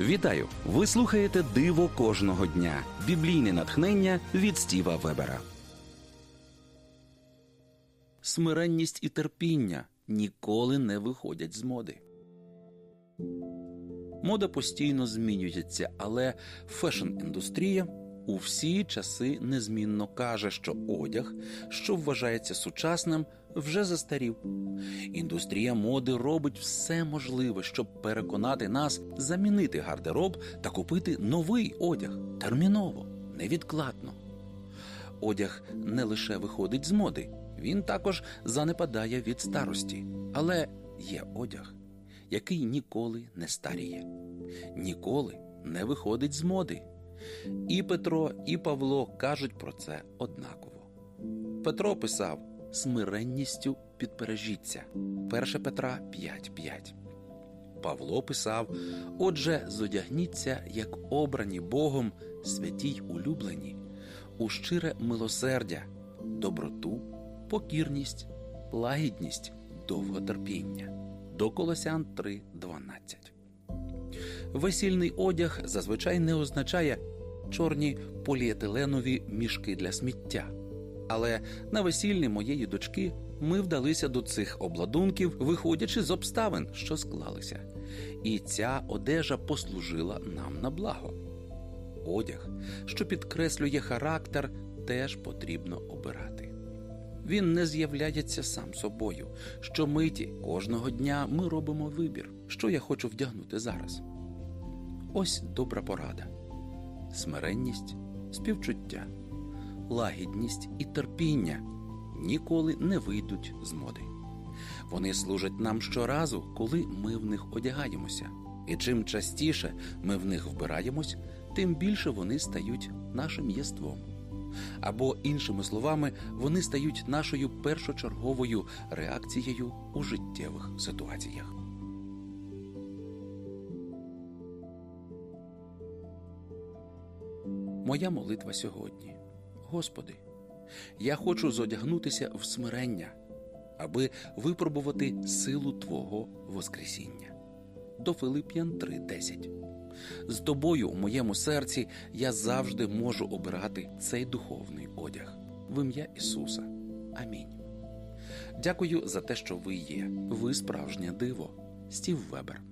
Вітаю! Ви слухаєте Диво кожного дня. Біблійне натхнення від Стіва Вебера. Смиренність і терпіння ніколи не виходять з моди. Мода постійно змінюється, але фешн-індустрія у всі часи незмінно каже, що одяг, що вважається сучасним, вже застарів. Індустрія моди робить все можливе, щоб переконати нас замінити гардероб та купити новий одяг терміново, невідкладно. Одяг не лише виходить з моди, він також занепадає від старості. Але є одяг, який ніколи не старіє, ніколи не виходить з моди. І Петро, і Павло кажуть про це однаково. Петро писав смиренністю підпережіться 1 Петра 5.5. Павло писав: Отже, зодягніться, як обрані Богом, святі й улюблені, у щире милосердя, доброту, покірність, лагідність, довготерпіння. До Колосян 3.12. Весільний одяг зазвичай не означає чорні поліетиленові мішки для сміття. Але на весіллі моєї дочки ми вдалися до цих обладунків, виходячи з обставин, що склалися. І ця одежа послужила нам на благо. Одяг, що підкреслює характер, теж потрібно обирати. Він не з'являється сам собою. Щомиті кожного дня ми робимо вибір, що я хочу вдягнути зараз. Ось добра порада: смиренність, співчуття, лагідність і терпіння ніколи не вийдуть з моди. Вони служать нам щоразу, коли ми в них одягаємося. І чим частіше ми в них вбираємось, тим більше вони стають нашим єством. Або, іншими словами, вони стають нашою першочерговою реакцією у життєвих ситуаціях. Моя молитва сьогодні. Господи, я хочу зодягнутися в смирення, аби випробувати силу Твого Воскресіння. До Филип'ян 3:10. З тобою у моєму серці я завжди можу обирати цей духовний одяг в ім'я Ісуса. Амінь. Дякую за те, що ви є. Ви справжнє диво. Стів Вебер.